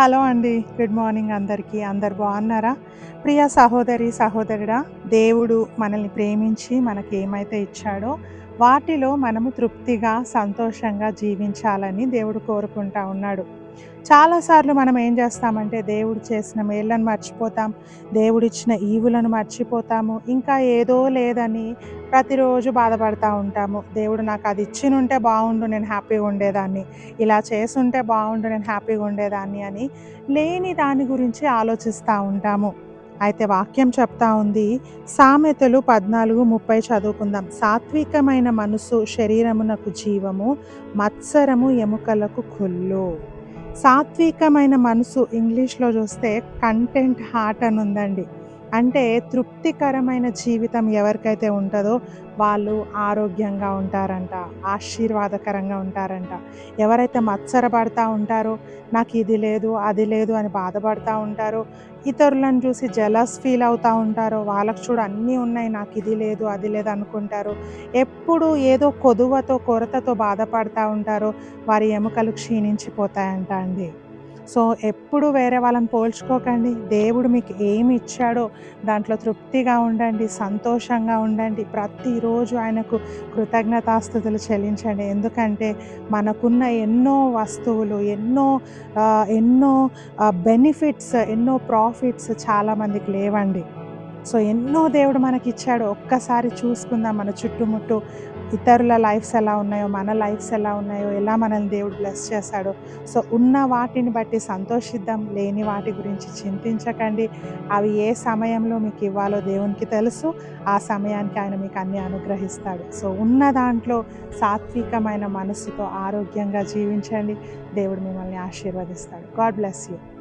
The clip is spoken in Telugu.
హలో అండి. గుడ్ మార్నింగ్ అందరికీ. అందరు బాగున్నారా? ప్రియ సహోదరి సహోదరుడా దేవుడు మనల్ని ప్రేమించి మనకి ఏమైతే ఇచ్చాడో వాటిలో మనము తృప్తిగా సంతోషంగా జీవించాలని దేవుడు కోరుకుంటా ఉన్నాడు. చాలాసార్లు మనం ఏం చేస్తామంటే దేవుడు చేసిన మేళ్ళను మర్చిపోతాం దేవుడిచ్చిన ఈవులను మర్చిపోతాము ఇంకా ఏదో లేదని ప్రతిరోజు బాధపడతా ఉంటాము. దేవుడు నాకు అది ఇచ్చినుంటే బాగుండు నేను హ్యాపీగా ఉండేదాన్ని. ఇలా చేసుంటే బాగుండు నేను హ్యాపీగా ఉండేదాన్ని అని లేని దాని గురించి ఆలోచిస్తూ ఉంటాము. అయితే వాక్యం చెప్తా ఉంది సామెతలు పద్నాలుగు ముప్పై చదువుకుందాం. సాత్వికమైన మనసు శరీరమునకు జీవము మత్సరము ఎముకలకు కుళ్ళు. సాత్వికమైన మనసు ఇంగ్లీష్లో చూస్తే కంటెంట్ హార్ట్ అని ఉందండి. అంటే తృప్తికరమైన జీవితం ఎవరికైతే ఉంటుందో వాళ్ళు ఆరోగ్యంగా ఉంటారంట ఆశీర్వాదకరంగా ఉంటారంట. ఎవరైతే మత్సరపడతా ఉంటారో నాకు ఇది లేదు అది లేదు అని బాధపడతా ఉంటారో ఇతరులను చూసి జలస్ ఫీల్ అవుతూ ఉంటారో వాళ్ళకు చూడు అన్నీ ఉన్నాయి నాకు ఇది లేదు అది లేదు అనుకుంటారు ఎప్పుడు ఏదో కొదువతో కొరతతో బాధపడతా ఉంటారో వారి ఎముకలు క్షీణించిపోతాయంట అండి. సో ఎప్పుడు వేరే వాళ్ళని పోల్చుకోకండి. దేవుడు మీకు ఏమి ఇచ్చాడో దాంట్లో తృప్తిగా ఉండండి సంతోషంగా ఉండండి. ప్రతిరోజు ఆయనకు కృతజ్ఞతాస్థుతులు చెల్లించండి. ఎందుకంటే మనకున్న ఎన్నో వస్తువులు ఎన్నో ఎన్నో బెనిఫిట్స్ ఎన్నో ప్రాఫిట్స్ చాలామందికి లేవండి. సో ఎన్నో దేవుడు మనకి ఇచ్చాడు ఒక్కసారి చూసుకుందాం మన చుట్టుముట్టు ఇతరుల లైఫ్స్ ఎలా ఉన్నాయో మన లైఫ్స్ ఎలా ఉన్నాయో ఎలా మనల్ని దేవుడు బ్లెస్ చేశాడో. సో ఉన్న వాటిని బట్టి సంతోషిద్దాం. లేని వాటి గురించి చింతించకండి. అవి ఏ సమయంలో మీకు ఇవ్వాలో దేవునికి తెలుసు. ఆ సమయానికి ఆయన మీకు అన్ని అనుగ్రహిస్తాడు. సో ఉన్న దాంట్లో సాత్వికమైన మనసుతో ఆరోగ్యంగా జీవించండి. దేవుడు మిమ్మల్ని ఆశీర్వదిస్తాడు. God bless you.